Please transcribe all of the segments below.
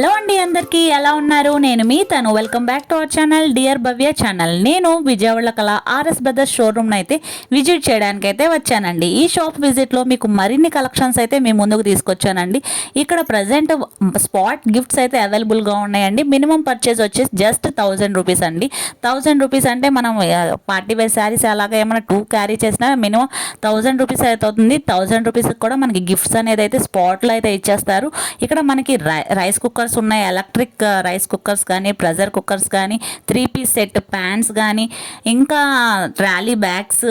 Hello అండి అందరికీ ఎలా ఉన్నారు? నేను మీ తను. Welcome back to our channel dear Bhavya channel నేను విజయవాడ కళ ఆర్ఎస్ బ్రదర్స్ షోరూమ్ అయితే విజిట్ చేయడానికి అయితే వచ్చానండి. ఈ షాప్ విజిట్లో మీకు మరిన్ని కలెక్షన్స్ అయితే మీ ముందుకు తీసుకొచ్చానండి. ఇక్కడ ప్రజెంట్ స్పాట్ గిఫ్ట్స్ అయితే అవైలబుల్గా ఉన్నాయండి. మినిమం పర్చేస్ వచ్చేసి జస్ట్ థౌజండ్ రూపీస్ అండి. థౌజండ్ రూపీస్ అంటే మనం పార్టీ వేర్ శారీస్ అలాగా ఏమైనా టూ క్యారీ చేసినా మినిమం థౌజండ్ రూపీస్ అయితే అవుతుంది థౌజండ్ రూపీస్కి కూడా మనకి గిఫ్ట్స్ అనేది అయితే స్పాట్లో అయితే ఇచ్చేస్తారు. ఇక్కడ మనకి రై రైస్ కుక్కర్స్ ఉన్నాయి. ఎలక్ట్రిక్ రైస్ కుక్కర్స్ కానీ ప్రెషర్ కుక్కర్స్ కానీ త్రీ పీస్ సెట్ ప్యాన్స్ కానీ ఇంకా ట్రాలీ బ్యాగ్స్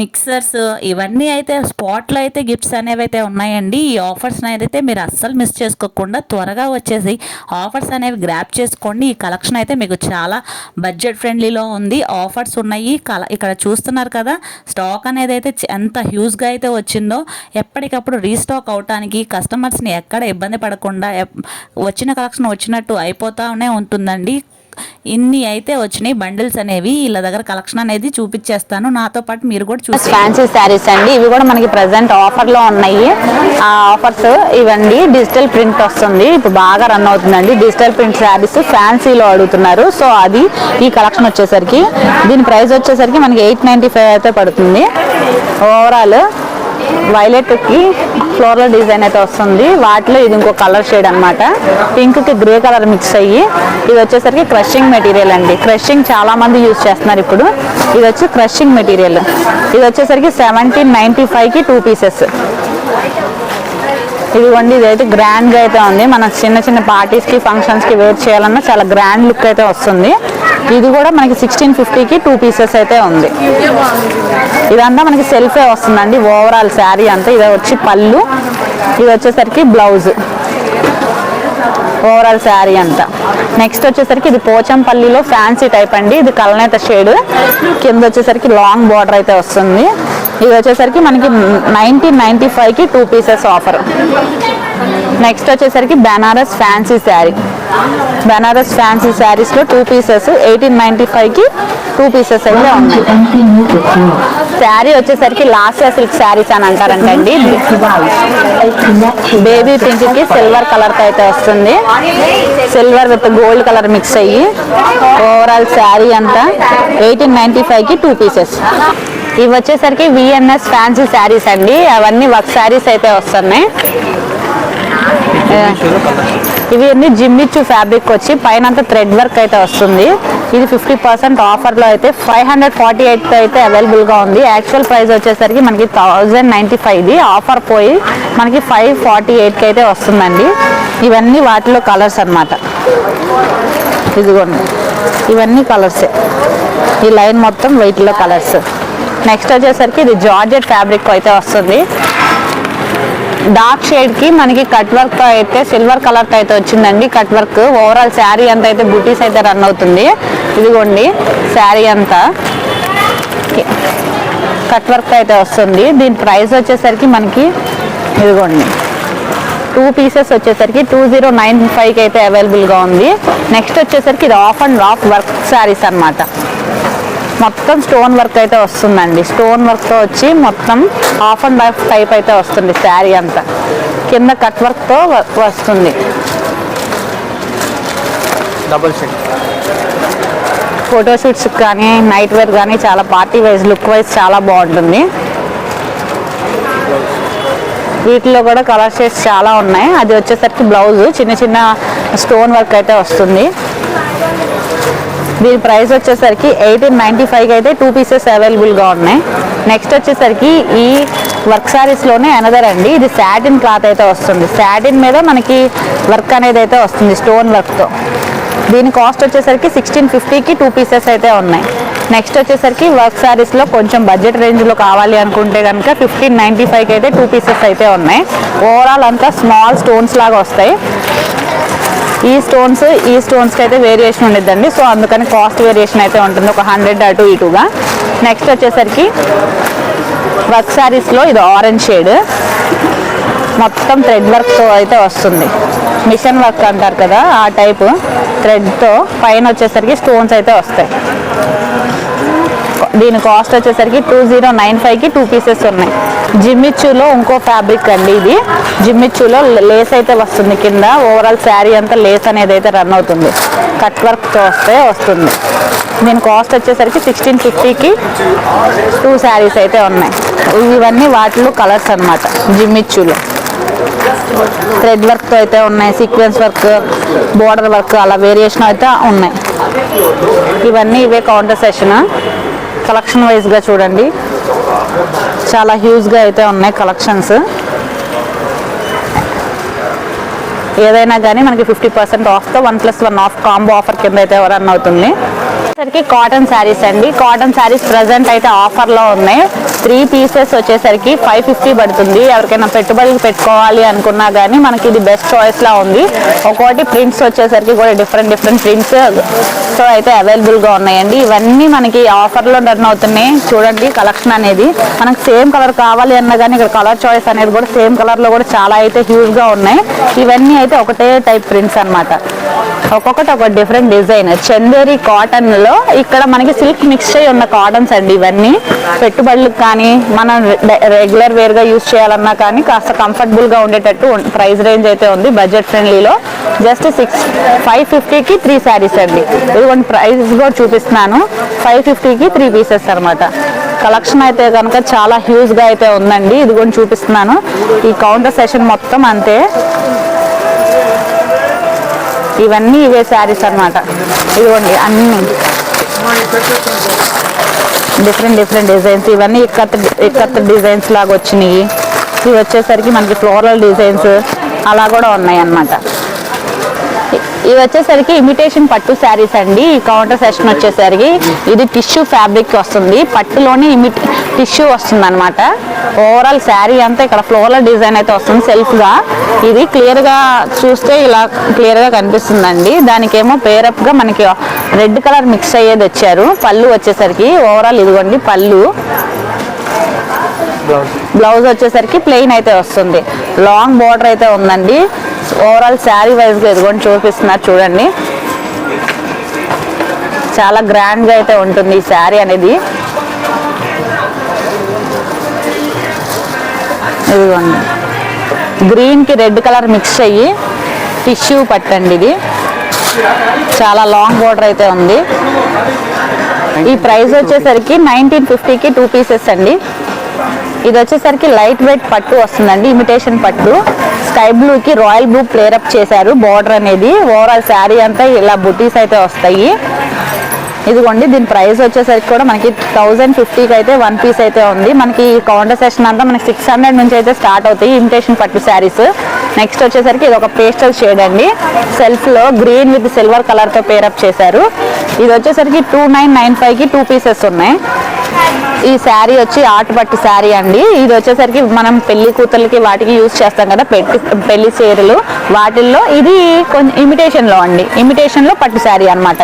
మిక్సర్స్ ఇవన్నీ అయితే స్పాట్లో అయితే గిఫ్ట్స్ అనేవి అయితే ఉన్నాయండి. ఈ ఆఫర్స్ అయితే మీరు అస్సలు మిస్ చేసుకోకుండా త్వరగా వచ్చేసి ఆఫర్స్ అనేవి గ్రాప్ చేసుకోండి. ఈ కలెక్షన్ అయితే మీకు చాలా బడ్జెట్ ఫ్రెండ్లీలో ఉంది. ఆఫర్స్ ఉన్నాయి. కల ఇక్కడ చూస్తున్నారు కదా స్టాక్ అనేది అయితే ఎంత హ్యూజ్గా అయితే వచ్చిందో ఎప్పటికప్పుడు రీస్టాక్ అవటానికి కస్టమర్స్ని ఎక్కడ ఇబ్బంది పడకుండా వచ్చిన కలెక్షన్ వచ్చినట్టు అయిపోతానే ఉంటుందండి. ఇన్ని అయితే వచ్చినాయి బండిల్స్ అనేవి. వీళ్ళ దగ్గర కలెక్షన్ అనేది చూపించేస్తాను నాతో పాటు మీరు కూడా చూసి ఫ్యాన్సీ శారీస్ అండి. ఇవి కూడా మనకి ప్రెసెంట్ ఆఫర్లో ఉన్నాయి. ఆ ఆఫర్స్ ఇవండి. డిజిటల్ ప్రింట్ వస్తుంది. ఇప్పుడు బాగా రన్ అవుతుందండి. డిజిటల్ ప్రింట్ శారీస్ ఫ్యాన్సీలో అడుగుతున్నారు. సో అది ఈ కలెక్షన్ వచ్చేసరికి దీని ప్రైస్ వచ్చేసరికి మనకి ఎయిట్ నైంటీ ఫైవ్ అయితే పడుతుంది. ఓవరాల్ వైలెట్కి ఫ్లోరల్ డిజైన్ అయితే వస్తుంది. వాటిలో ఇది ఇంకో కలర్ షేడ్ అనమాట పింక్కి గ్రే కలర్ మిక్స్ అయ్యి ఇది వచ్చేసరికి క్రషింగ్ మెటీరియల్ అండి. క్రషింగ్ చాలామంది యూజ్ చేస్తున్నారు ఇప్పుడు. ఇది వచ్చి క్రషింగ్ మెటీరియల్ ఇది వచ్చేసరికి సెవెంటీన్ నైన్టీ ఫైవ్కి టూ పీసెస్ ఇదిగోండి ఇదైతే గ్రాండ్గా అయితే ఉంది. మన చిన్న చిన్న పార్టీస్కి ఫంక్షన్స్కి వేర్ చేయాలన్నా చాలా గ్రాండ్ లుక్ అయితే వస్తుంది. ఇది కూడా మనకి సిక్స్టీన్ ఫిఫ్టీకి టూ పీసెస్ అయితే ఉంది. ఇదంతా మనకి సెల్ఫే వస్తుందండి. ఓవరాల్ శారీ అంతా. ఇది వచ్చి పళ్ళు. ఇది వచ్చేసరికి బ్లౌజ్ ఓవరాల్ శారీ అంతా. నెక్స్ట్ వచ్చేసరికి ఇది పోచంపల్లిలో ఫ్యాన్సీ టైప్ అండి. ఇది కలనేత షేడ్ కింద వచ్చేసరికి లాంగ్ బార్డర్ అయితే వస్తుంది. ఇది వచ్చేసరికి మనకి నైన్టీన్ నైన్టీ ఫైవ్కి టూ పీసెస్ ఆఫర్ నెక్స్ట్ వచ్చేసరికి బెనారస్ ఫ్యాన్సీ శారీ బెనారస్ ఫ్యాన్సీ శారీస్లో టూ పీసెస్ ఎయిటీన్ నైన్టీ ఫైవ్కి టూ పీసెస్ అయితే ఉన్నాయి. శారీ వచ్చేసరికి లాస్ట్ సిల్క్ శారీస్ అని అంటారంటండి బేబీ పింక్కి సిల్వర్ కలర్తో అయితే వస్తుంది. Silver with gold colour mix అయ్యి. ఓవరాల్ శారీ అంతా ఎయిటీన్ నైన్టీ ఫైవ్కి టూ పీసెస్ ఇవి వచ్చేసరికి విఎన్ఎస్ ఫ్యాన్సీ శారీస్ అండి. అవన్నీ వర్క్ శారీస్ అయితే వస్తున్నాయి. ఇవి అన్ని జిమ్మిచ్చు ఫ్యాబ్రిక్ వచ్చి పైన అంతా థ్రెడ్ వర్క్ అయితే వస్తుంది. ఇది ఫిఫ్టీ పర్సెంట్ ఆఫర్లో అయితే ఫైవ్ హండ్రెడ్ ఫార్టీ ఎయిట్ అయితే అవైలబుల్గా ఉంది. యాక్చువల్ ప్రైస్ వచ్చేసరికి మనకి థౌజండ్ నైంటీ ఫైవ్ది ఆఫర్ పోయి మనకి ఫైవ్ ఫార్టీ ఎయిట్కి అయితే వస్తుందండి. ఇవన్నీ వాటిలో కలర్స్ అన్నమాట. ఇదిగోండి. ఇవన్నీ కలర్సే ఈ లైన్ మొత్తం వెయిట్లో కలర్స్ నెక్స్ట్ వచ్చేసరికి ఇది జార్జెట్ ఫ్యాబ్రిక్ అయితే వస్తుంది. డార్క్ షేడ్కి మనకి కట్ వర్క్ అయితే సిల్వర్ కలర్ అయితే వచ్చిందండి కట్ వర్క్ ఓవరాల్ శారీ అంతా అయితే బుటీస్ అయితే రన్ అవుతుంది. ఇదిగోండి శారీ అంతా. కట్ వర్క్ అయితే వస్తుంది. దీని ప్రైస్ వచ్చేసరికి మనకి ఇదిగోండి. టూ పీసెస్ వచ్చేసరికి టూ జీరో నైన్ ఫైవ్కి అయితే అవైలబుల్గా ఉంది. నెక్స్ట్ వచ్చేసరికి ఇది half and half work saris అన్నమాట. మొత్తం స్టోన్ వర్క్ అయితే వస్తుందండి. స్టోన్ వర్క్తో వచ్చి మొత్తం ఆఫ్ అండ్ ఆఫ్ టైప్ అయితే వస్తుంది శారీ అంతా. కింద కట్ వర్క్తో వస్తుంది. డబుల్ ఫోటోషూట్స్ కానీ నైట్ వేర్ కానీ చాలా పార్టీ వైజ్ లుక్ వైజ్ చాలా బాగుంటుంది. వీటిలో కూడా కలర్ షేడ్స్ చాలా ఉన్నాయి. అది వచ్చేసరికి బ్లౌజ్ చిన్న చిన్న స్టోన్ వర్క్ అయితే వస్తుంది. దీని ప్రైస్ వచ్చేసరికి ఎయిటీన్ నైంటీ ఫైవ్కి అయితే టూ పీసెస్ అవైలబుల్గా ఉన్నాయి. నెక్స్ట్ వచ్చేసరికి ఈ వర్క్ శారీస్లోనే అనదర్ అండి. ఇది శాటిన్ క్లాత్ అయితే వస్తుంది. శాటిన్ మీద మనకి వర్క్ అనేది అయితే వస్తుంది స్టోన్ వర్క్తో దీని కాస్ట్ వచ్చేసరికి సిక్స్టీన్ ఫిఫ్టీకి టూ పీసెస్ అయితే ఉన్నాయి. నెక్స్ట్ వచ్చేసరికి వర్క్ శారీస్లో కొంచెం బడ్జెట్ రేంజ్లో కావాలి అనుకుంటే కనుక ఫిఫ్టీన్ నైంటీ ఫైవ్కి అయితే టూ పీసెస్ అయితే ఉన్నాయి. ఓవరాల్ అంతా స్మాల్ స్టోన్స్ లాగా వస్తాయి. ఈ స్టోన్స్ ఈ స్టోన్స్కి అయితే వేరియేషన్ ఉండిద్దండి. సో అందుకని కాస్ట్ వేరియేషన్ అయితే ఉంటుంది. ఒక హండ్రెడ్ అటు ఇటుగా. నెక్స్ట్ వచ్చేసరికి వర్క్ శారీస్లో ఇది ఆరెంజ్ షేడ్ మొత్తం థ్రెడ్ వర్క్తో అయితే వస్తుంది. మిషన్ వర్క్ అంటారు కదా ఆ టైపు థ్రెడ్తో పైన వచ్చేసరికి స్టోన్స్ అయితే వస్తాయి. దీని కాస్ట్ వచ్చేసరికి టూ జీరో నైన్ ఫైవ్కి టూ పీసెస్ ఉన్నాయి. జిమ్మిచ్చులో ఇంకో ఫ్యాబ్రిక్ అండి ఇది. జిమ్మిచ్చులో లేస్ అయితే వస్తుంది కింద. ఓవరాల్ శారీ అంతా లేస్ అనేది అయితే రన్ అవుతుంది. కట్ వర్క్తో వస్తే వస్తుంది. దీని కాస్ట్ వచ్చేసరికి సిక్స్టీన్ ఫిఫ్టీకి టూ శారీస్ అయితే ఉన్నాయి. ఇవన్నీ వాటిలో కలర్స్ అన్నమాట. జిమ్మిచ్చులో థ్రెడ్ వర్క్తో అయితే ఉన్నాయి. సీక్వెన్స్ వర్క్ బోర్డర్ వర్క్ అలా వేరియేషన్ అయితే ఉన్నాయి. ఇవన్నీ ఇవే కౌంటర్ సెషన్ కలెక్షన్ వైజ్గా చూడండి. చాలా హ్యూజ్గా అయితే ఉన్నాయి కలెక్షన్స్ ఏదైనా కానీ మనకి fifty percent ఆఫ్తో one plus one off combo offer కింద అయితే రన్ అవుతుంది. సరికి కాటన్ శారీస్ అండి. కాటన్ శారీస్ ప్రజెంట్ అయితే ఆఫర్లో ఉన్నాయి. త్రీ పీసెస్ వచ్చేసరికి ఫైవ్ ఫిఫ్టీ పడుతుంది. ఎవరికైనా పెట్టుబడికి పెట్టుకోవాలి అనుకున్నా కానీ మనకి ఇది బెస్ట్ చాయిస్లా ఉంది. ఒక్కోటి ప్రింట్స్ వచ్చేసరికి కూడా డిఫరెంట్ డిఫరెంట్ ప్రింట్స్ సో అయితే అవైలబుల్గా ఉన్నాయండి. ఇవన్నీ మనకి ఆఫర్లో రన్ అవుతున్నాయి. చూడండి కలెక్షన్ అనేది. మనకు సేమ్ కలర్ కావాలి అన్నా కానీ ఇక్కడ కలర్ చాయిస్ అనేది కూడా సేమ్ కలర్లో కూడా చాలా అయితే హ్యూజ్గా ఉన్నాయి. ఇవన్నీ అయితే ఒకటే టైప్ ప్రింట్స్ అన్నమాట. ఒక్కొక్కటి ఒక డిఫరెంట్ డిజైన్ చందేరి కాటన్లో ఇక్కడ మనకి సిల్క్ మిక్స్ అయి ఉన్న కాటన్స్ అండి ఇవన్నీ. పెట్టుబడులకు కానీ మనం రెగ్యులర్ వేర్గా యూజ్ యూస్ చేయాలన్నా కానీ కాస్త కంఫర్టబుల్గా ఉండేటట్టు ప్రైస్ రేంజ్ అయితే ఉంది బడ్జెట్ ఫ్రెండ్లీలో జస్ట్ సిక్స్ ఫైవ్ ఫిఫ్టీకి త్రీ శారీస్ అండి. ఇదిగోండి ప్రైస్ కూడా చూపిస్తున్నాను. ఫైవ్ ఫిఫ్టీకి త్రీ పీసెస్ అన్నమాట. కలెక్షన్ అయితే కనుక చాలా హ్యూజ్గా అయితే ఉందండి. ఇది కూడా చూపిస్తున్నాను. ఈ కౌంటర్ సెషన్ మొత్తం అంతే. ఇవన్నీ ఇవే శారీస్ అన్నమాట. ఇదిగోండి అన్నీ. డిఫరెంట్ డిఫరెంట్ డిజైన్స్ ఇవన్నీ ఇక్కత్ ఇక్కత్ డిజైన్స్ లాగా వచ్చినాయి. ఇవి వచ్చేసరికి మనకి ఫ్లోరల్ డిజైన్స్ అలా కూడా ఉన్నాయి అన్నమాట ఇవి వచ్చేసరికి ఇమిటేషన్ పట్టు శారీస్ అండి. ఈ కౌంటర్ సెషన్ వచ్చేసరికి ఇది టిష్యూ ఫ్యాబ్రిక్ వస్తుంది. పట్టులోనే ఇమిట్ టిష్యూ వస్తుంది అనమాట ఓవరాల్ శారీ అంతా ఇక్కడ ఫ్లోరల్ డిజైన్ అయితే వస్తుంది సెల్ఫ్గా. ఇది క్లియర్గా చూస్తే ఇలా క్లియర్గా కనిపిస్తుందండి. దానికేమో పేరప్గా మనకి రెడ్ కలర్ మిక్స్ అయ్యేది వచ్చారు పళ్ళు వచ్చేసరికి ఓవరాల్ ఇదిగోండి పళ్ళు. బ్లౌజ్ వచ్చేసరికి ప్లెయిన్ అయితే వస్తుంది. లాంగ్ బార్డర్ అయితే ఉందండి. ఓవరాల్ శారీ వైజ్గా ఇదిగోండి చూపిస్తున్నారు చూడండి. చాలా గ్రాండ్గా అయితే ఉంటుంది ఈ శారీ అనేది. ఇదిగోండి. గ్రీన్కి రెడ్ కలర్ మిక్స్ అయ్యి టిష్యూ పట్టండి ఇది. చాలా లాంగ్ బోర్డర్ అయితే ఉంది. ఈ ప్రైస్ వచ్చేసరికి నైన్టీన్ ఫిఫ్టీకి టూ పీసెస్ అండి. ఇది వచ్చేసరికి లైట్ వెయిట్ పట్టు వస్తుందండి ఇమిటేషన్ పట్టు. స్కై బ్లూకి రాయల్ బ్లూ ప్లేరప్ చేశారు బార్డర్ అనేది. ఓవరాల్ శారీ అంతా ఇలా బుటీస్ అయితే వస్తాయి. ఇదిగోండి దీని ప్రైస్ వచ్చేసరికి కూడా మనకి థౌజండ్ ఫిఫ్టీకి అయితే వన్ పీస్ అయితే ఉంది. మనకి ఈ కౌంటర్ సెషన్ అంతా మనకి సిక్స్ హండ్రెడ్ నుంచి అయితే స్టార్ట్ అవుతాయి ఇమిటేషన్ పట్టు శారీస్ నెక్స్ట్ వచ్చేసరికి ఇది ఒక పేస్టల్ షేడ్ అండి. సెల్ఫ్లో గ్రీన్ విత్ సిల్వర్ కలర్తో పేరప్ చేశారు. ఇది వచ్చేసరికి టూ నైన్ నైన్ ఫైవ్కి టూ పీసెస్ ఉన్నాయి. ఈ శారీ వచ్చి ఆట పట్టు శారీ అండి. ఇది వచ్చేసరికి మనం పెళ్ళి కూతుర్లకి వాటికి యూజ్ చేస్తాం కదా పెట్టి పెళ్ళి చీరలు. వాటిల్లో ఇది కొంచెం ఇమిటేషన్లో అండి. ఇమిటేషన్లో పట్టు శారీ అన్నమాట.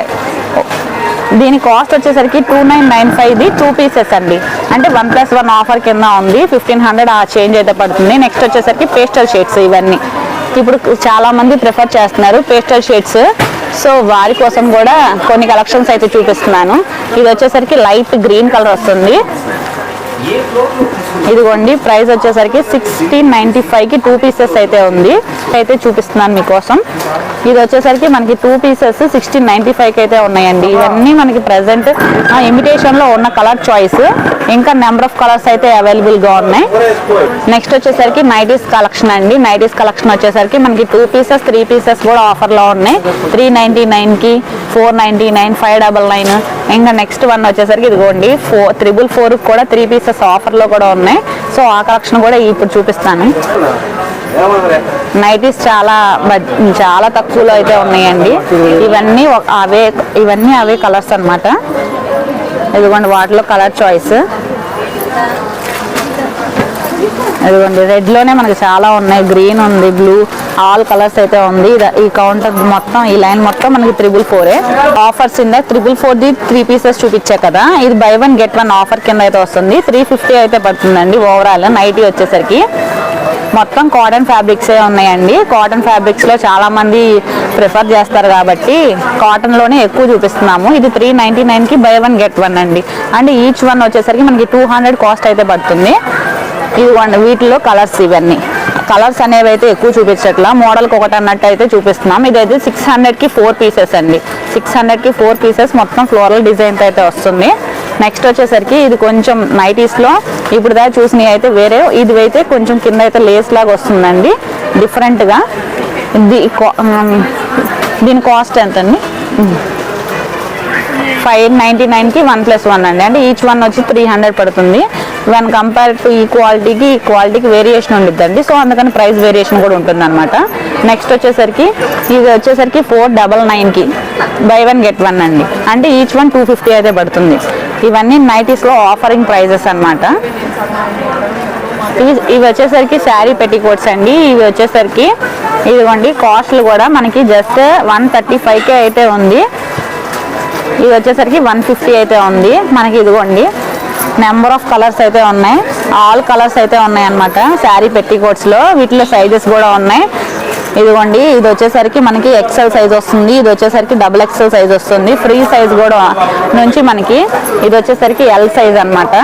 దీని కాస్ట్ వచ్చేసరికి టూ నైన్ నైన్ ఫైవ్ది టూ పీసెస్ అండి. అంటే వన్ ప్లస్ వన్ ఆఫర్ కింద ఉంది. ఫిఫ్టీన్ హండ్రెడ్ ఆ చేంజ్ అయితే పడుతుంది. నెక్స్ట్ వచ్చేసరికి పేస్టల్ షేడ్స్ ఇవన్నీ. ఇప్పుడు చాలామంది ప్రిఫర్ చేస్తున్నారు పేస్టల్ షేడ్స్. సో వారి కోసం కూడా కొన్ని కలెక్షన్స్ అయితే చూపిస్తున్నాను. ఇది వచ్చేసరికి లైట్ గ్రీన్ కలర్ వస్తుంది. ఇదిగోండి ప్రైస్ వచ్చేసరికి సిక్స్టీన్ నైన్టీ ఫైవ్కి టూ పీసెస్ అయితే ఉంది. అయితే చూపిస్తున్నాను మీకోసం. ఇది వచ్చేసరికి మనకి టూ పీసెస్ సిక్స్టీన్ నైన్టీ ఫైవ్కి అయితే ఉన్నాయండి. ఇవన్నీ మనకి ప్రజెంట్ ఇమిటేషన్లో ఉన్న కలర్ చాయిస్ ఇంకా నెంబర్ ఆఫ్ కలర్స్ అయితే అవైలబుల్గా ఉన్నాయి. నెక్స్ట్ వచ్చేసరికి నైటీస్ కలెక్షన్ అండి. నైటీస్ కలెక్షన్ వచ్చేసరికి మనకి టూ పీసెస్ త్రీ పీసెస్ కూడా ఆఫర్లో ఉన్నాయి. త్రీ నైంటీ నైన్కి four ninety nine five double nine ఇంకా నెక్స్ట్ వన్ వచ్చేసరికి ఇదిగోండి ఫోర్ త్రిబుల్ ఫోర్ కూడా త్రీ పీసెస్ ఆఫర్లో కూడా ఉన్నాయి. సో ఆ కలెక్షన్ కూడా ఇప్పుడు చూపిస్తాను. నైటీస్ చాలా చాలా తక్కువలో అయితే ఉన్నాయండి. ఇవన్నీ అవే ఇవన్నీ అవే కలర్స్ అన్నమాట. ఇదిగోండి వాటిలో కలర్ చాయిస్. ఇదిగోండి రెడ్లోనే మనకి చాలా ఉన్నాయి. గ్రీన్ ఉంది బ్లూ ఆల్ కలర్స్ అయితే ఉంది. ఇది- ఈ కౌంటర్ మొత్తం ఈ లైన్ మొత్తం మనకి త్రిబుల్ ఫోరే ఆఫర్స్ ఇందా triple four the three pieces చూపించా కదా. ఇది buy one get one offer కింద అయితే వస్తుంది. త్రీ ఫిఫ్టీ అయితే పడుతుందండి ఓవరాల్ నైటీ వచ్చేసరికి. మొత్తం కాటన్ ఫ్యాబ్రిక్సే ఉన్నాయండి. కాటన్ ఫ్యాబ్రిక్స్లో చాలామంది ప్రిఫర్ చేస్తారు కాబట్టి కాటన్లోనే ఎక్కువ చూపిస్తున్నాము. ఇది త్రీ నైంటీ నైన్కి బై వన్ గెట్ వన్ అండి. అంటే ఈచ్ వన్ వచ్చేసరికి మనకి టూ హండ్రెడ్ కాస్ట్ అయితే పడుతుంది. ఇది వీటిలో కలర్స్ ఇవన్నీ. కలర్స్ అనేవి అయితే ఎక్కువ చూపించట్లా. మోడల్కి ఒకటి అన్నట్టు అయితే చూపిస్తున్నాం. ఇదైతే సిక్స్ హండ్రెడ్కి ఫోర్ పీసెస్ అండి. సిక్స్ హండ్రెడ్కి ఫోర్ పీసెస్. మొత్తం ఫ్లోరల్ డిజైన్తో అయితే వస్తుంది. నెక్స్ట్ వచ్చేసరికి ఇది కొంచెం నైటీస్లో. ఇప్పుడు దా చూసినవి అయితే వేరే. ఇది అయితే కొంచెం కింద అయితే లేస్ లాగా వస్తుందండి. డిఫరెంట్గా. ఇది దీని కాస్ట్ ఎంత అండి ఫైవ్ నైంటీ నైన్కి వన్ ప్లస్ వన్ అండి. అంటే ఈచ్ వన్ వచ్చి త్రీ హండ్రెడ్ పడుతుంది. వన్ కంపేర్ టు ఈ క్వాలిటీకి ఈ క్వాలిటీకి వేరియేషన్ ఉండిద్దండి. సో అందుకని ప్రైస్ వేరియేషన్ కూడా ఉంటుంది అనమాట నెక్స్ట్ వచ్చేసరికి ఇది వచ్చేసరికి ఫోర్ డబల్ నైన్కి బై వన్ గెట్ వన్ అండి. అంటే ఈచ్ వన్ టూ ఫిఫ్టీ అయితే పడుతుంది. ఇవన్నీ నైటీస్లో ఆఫరింగ్ ప్రైజెస్ అనమాట ఇవి ఇవి వచ్చేసరికి శారీ పెట్టికోట్స్ అండి. ఇవి వచ్చేసరికి ఇదిగోండి కాస్ట్లు కూడా మనకి జస్ట్ వన్ థర్టీ ఫైవ్కే అయితే ఉంది. ఇది వచ్చేసరికి వన్ ఫిఫ్టీ అయితే ఉంది. మనకి ఇదిగోండి నెంబర్ ఆఫ్ కలర్స్ అయితే ఉన్నాయి. ఆల్ కలర్స్ అయితే ఉన్నాయి అనమాట శారీ పెట్టికోట్స్లో వీటిలో సైజెస్ కూడా ఉన్నాయి. ఇదిగోండి ఇది వచ్చేసరికి మనకి ఎక్సెల్ సైజ్ వస్తుంది. ఇది వచ్చేసరికి డబుల్ ఎక్సెల్ సైజ్ వస్తుంది. ఫ్రీ సైజ్ కూడా నుంచి మనకి ఇది వచ్చేసరికి ఎల్ సైజ్ అనమాట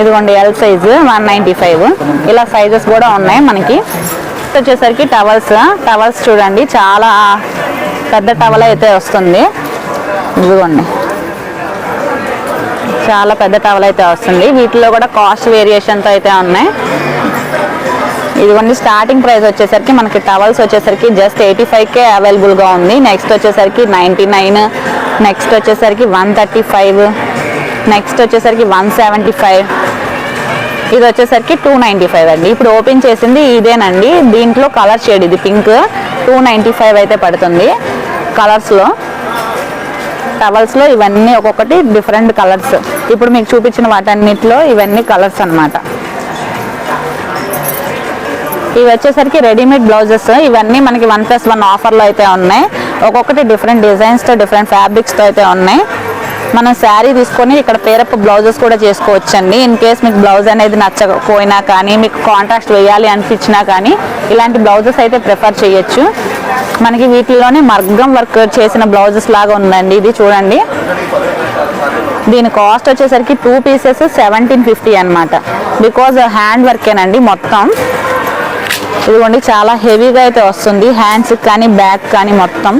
ఇదిగోండి L size one ninety five ఇలా సైజెస్ కూడా ఉన్నాయి మనకి. వచ్చేసరికి టవల్స్ టవల్స్ చూడండి చాలా పెద్ద టవల్ అయితే వస్తుంది. ఇదిగోండి. చాలా పెద్ద టవల్ అయితే వస్తుంది. వీటిలో కూడా కాస్ట్ వేరియేషన్తో అయితే ఉన్నాయి. ఇదిగోండి స్టార్టింగ్ ప్రైస్ వచ్చేసరికి మనకి టవల్స్ వచ్చేసరికి జస్ట్ ఎయిటీ ఫైవ్కే అవైలబుల్గా ఉంది. నెక్స్ట్ వచ్చేసరికి నైంటీ నైన్ నెక్స్ట్ వచ్చేసరికి వన్ థర్టీ ఫైవ్ నెక్స్ట్ వచ్చేసరికి వన్ సెవెంటీ ఫైవ్ ఇది వచ్చేసరికి టూ నైంటీ ఫైవ్ అండి. ఇప్పుడు ఓపెన్ చేసింది ఇదేనండి. దీంట్లో కలర్ షేడ్ ఇది పింక్. టూ నైంటీ ఫైవ్ అయితే పడుతుంది. కలర్స్లో టవల్స్లో ఇవన్నీ ఒక్కొక్కటి డిఫరెంట్ కలర్స్. ఇప్పుడు మీకు చూపించిన వాటన్నిటిలో ఇవన్నీ కలర్స్ అనమాట ఇవి వచ్చేసరికి రెడీమేడ్ బ్లౌజెస్. ఇవన్నీ మనకి వన్ ప్లస్ వన్ ఆఫర్లో అయితే ఉన్నాయి. ఒక్కొక్కటి డిఫరెంట్ డిజైన్స్తో డిఫరెంట్ ఫ్యాబ్రిక్స్తో అయితే ఉన్నాయి. మనం శారీ తీసుకొని ఇక్కడ పేరప్ బ్లౌజెస్ కూడా చేసుకోవచ్చండి. ఇన్ కేస్ మీకు బ్లౌజ్ అనేది నచ్చకపోయినా కానీ మీకు కాంట్రాస్ట్ వేయాలి అనిపించినా కానీ ఇలాంటి బ్లౌజెస్ అయితే ప్రిఫర్ చేయొచ్చు. మనకి వీటిలోనే మగ్గం వర్క్ చేసిన బ్లౌజెస్ లాగా ఉందండి. ఇది చూడండి. దీని కాస్ట్ వచ్చేసరికి టూ పీసెస్ సెవెంటీన్ ఫిఫ్టీ అనమాట బికాజ్ హ్యాండ్ వర్కేనండి మొత్తం. ఇదిగోండి చాలా హెవీగా అయితే వస్తుంది. హ్యాండ్స్ కానీ బ్యాక్ కానీ మొత్తం.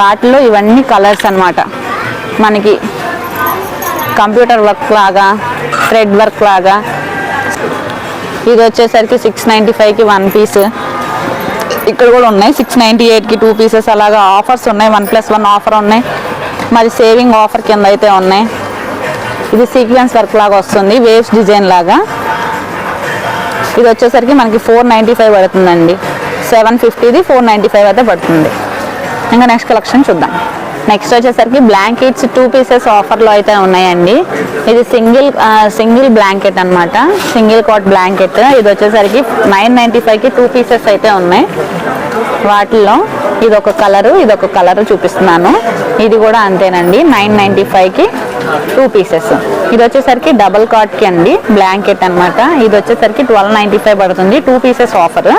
వాటిలో ఇవన్నీ కలర్స్ అనమాట మనకి కంప్యూటర్ వర్క్ లాగా థ్రెడ్ వర్క్ లాగా. ఇది వచ్చేసరికి సిక్స్ నైంటీ ఫైవ్కి వన్ పీస్ ఇక్కడ కూడా ఉన్నాయి. సిక్స్ నైంటీ ఎయిట్కి టూ పీసెస్ అలాగా ఆఫర్స్ ఉన్నాయి. వన్ ప్లస్ వన్ ఆఫర్ ఉన్నాయి. మరి సేవింగ్ ఆఫర్ కింద అయితే ఉన్నాయి. ఇది సీక్వెన్స్ వర్క్ లాగా వస్తుంది. వేవ్స్ డిజైన్ లాగా. ఇది వచ్చేసరికి మనకి ఫోర్ నైంటీ ఫైవ్ పడుతుందండి. సెవెన్ ఫిఫ్టీది ఫోర్ నైంటీ ఫైవ్ అయితే పడుతుంది. ఇంకా నెక్స్ట్ కలెక్షన్ చూద్దాం. నెక్స్ట్ వచ్చేసరికి బ్లాంకెట్స్ టూ పీసెస్ ఆఫర్లో అయితే ఉన్నాయండి. ఇది సింగిల్ సింగిల్ బ్లాంకెట్ అన్నమాట. సింగిల్ కాట్ బ్లాంకెట్ ఇది వచ్చేసరికి నైన్ నైంటీ ఫైవ్కి టూ పీసెస్ అయితే ఉన్నాయి. వాటిల్లో ఇది ఒక కలరు ఇది ఒక కలరు చూపిస్తున్నాను. ఇది కూడా అంతేనండి. నైన్ నైంటీ ఫైవ్కి టూ పీసెస్ ఇది వచ్చేసరికి డబల్ కాట్కి అండి బ్లాంకెట్ అన్నమాట. ఇది వచ్చేసరికి ట్వెల్వ్ నైంటీ ఫైవ్ పడుతుంది. టూ పీసెస్ ఆఫర్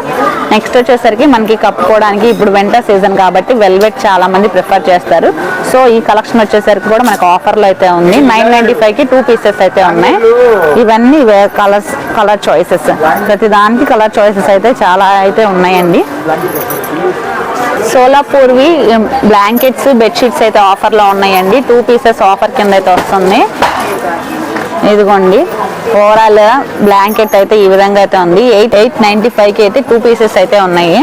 నెక్స్ట్ వచ్చేసరికి మనకి కప్పుకోవడానికి ఇప్పుడు వెంటర్ సీజన్ కాబట్టి వెల్వెట్ చాలా మంది ప్రిఫర్ చేస్తారు. సో ఈ కలెక్షన్ వచ్చేసరికి కూడా మనకు ఆఫర్లో అయితే ఉంది. నైన్ నైంటీ ఫైవ్కి టూ పీసెస్ అయితే ఉన్నాయి. ఇవన్నీ కలర్స్ కలర్ చాయిసెస్ ప్రతి దానికి కలర్ చాయిసెస్ అయితే చాలా అయితే ఉన్నాయండి. సోలాపూర్వి బ్లాంకెట్స్ బెడ్షీట్స్ అయితే ఆఫర్లో ఉన్నాయండి. టూ పీసెస్ ఆఫర్ కింద అయితే వస్తుంది. ఇదిగోండి. ఓవరాల్ బ్లాంకెట్ అయితే ఈ విధంగా అయితే ఉంది. ఎయిట్ ఎయిట్ నైంటీ ఫైవ్కి అయితే టూ పీసెస్ అయితే ఉన్నాయి.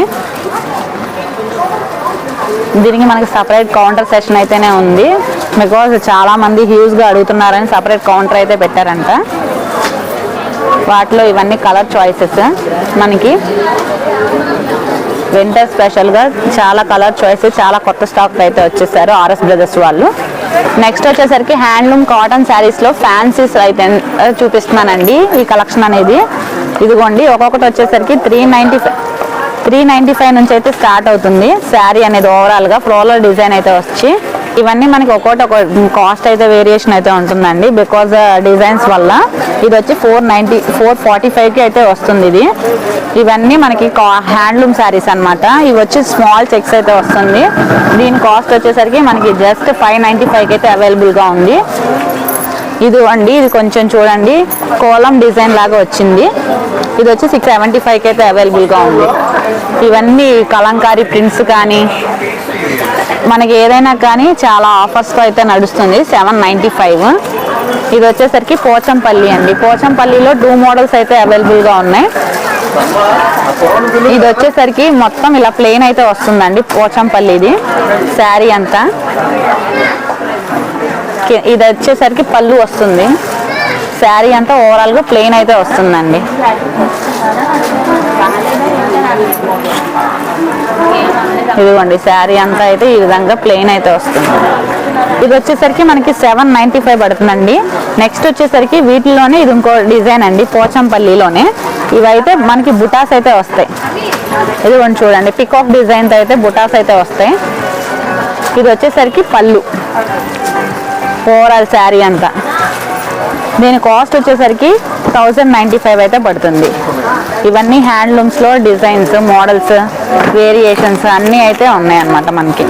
దీనికి మనకి సపరేట్ కౌంటర్ సెషన్ అయితేనే ఉంది. బికాజ్ చాలా మంది హ్యూజ్గా అడుగుతున్నారని సపరేట్ కౌంటర్ అయితే పెట్టారంట. వాటిలో ఇవన్నీ కలర్ చాయిసెస్ మనకి. వింటర్ స్పెషల్గా చాలా కలర్ చాయిస్ చాలా కొత్త స్టాక్ అయితే వచ్చేసారు ఆర్ఎస్ బ్రదర్స్ వాళ్ళు. నెక్స్ట్ వచ్చేసరికి హ్యాండ్లూమ్ కాటన్ శారీస్లో ఫ్యాన్సీస్ అయితే చూపిస్తున్నానండి ఈ కలెక్షన్ అనేది. ఇదిగోండి ఒక్కొక్కటి వచ్చేసరికి three ninety three ninety five నుంచి అయితే స్టార్ట్ అవుతుంది. శారీ అనేది ఓవరాల్గా ఫ్లోరల్ డిజైన్ అయితే వచ్చి ఇవన్నీ మనకి ఒక్కొక్కటి ఒక కాస్ట్ అయితే వేరియేషన్ అయితే ఉంటుందండి బికాజ్ డిజైన్స్ వల్ల. ఇది వచ్చి ఫోర్ నైంటీ ఫోర్ ఫార్టీ ఫైవ్కి అయితే వస్తుంది ఇది. ఇవన్నీ మనకి హ్యాండ్లూమ్ శారీస్ అన్నమాట. ఇవి వచ్చి స్మాల్ చెక్స్ అయితే వస్తుంది. దీని కాస్ట్ వచ్చేసరికి మనకి జస్ట్ ఫైవ్ నైంటీ ఫైవ్కి అయితే అవైలబుల్గా ఉంది. ఇది అండి ఇది కొంచెం చూడండి. కోలం డిజైన్ లాగా వచ్చింది. ఇది వచ్చి సిక్స్ సెవెంటీ ఫైవ్కి అయితే అవైలబుల్గా ఉంది. ఇవన్నీ కలంకారీ ప్రింట్స్ కానీ మనకి ఏదైనా కానీ చాలా ఆఫర్స్తో అయితే నడుస్తుంది. సెవెన్ నైంటీ ఫైవ్ ఇది వచ్చేసరికి పోచంపల్లి అండి. పోచంపల్లిలో టూ మోడల్స్ అయితే అవైలబుల్గా ఉన్నాయి. ఇది వచ్చేసరికి మొత్తం ఇలా ప్లెయిన్ అయితే వస్తుందండి పోచంపల్లి ఇది శారీ అంతా. ఇది వచ్చేసరికి పళ్ళు వస్తుంది. శారీ అంతా ఓవరాల్గా ప్లెయిన్ అయితే వస్తుందండి. ఇదిగోండి శారీ అంతా అయితే ఈ విధంగా ప్లెయిన్ అయితే వస్తుంది. ఇది వచ్చేసరికి మనకి సెవెన్ నైంటీ ఫైవ్ పడుతుందండి. నెక్స్ట్ వచ్చేసరికి వీటిలోనే ఇది ఇంకో డిజైన్ అండి పోచంపల్లిలోనే. ఇవైతే మనకి బుటాస్ అయితే వస్తాయి. ఇదిగోండి చూడండి పికాక్ డిజైన్తో అయితే బుటాస్ అయితే వస్తాయి. ఇది వచ్చేసరికి పళ్ళు. ఓవరాల్ శారీ అంతా. దీని కాస్ట్ వచ్చేసరికి థౌజండ్ నైంటీ ఫైవ్ అయితే పడుతుంది. ఇవన్నీ హ్యాండ్లూమ్స్లో డిజైన్స్ మోడల్స్ వేరియేషన్స్ అన్నీ అయితే ఉన్నాయన్నమాట మనకి.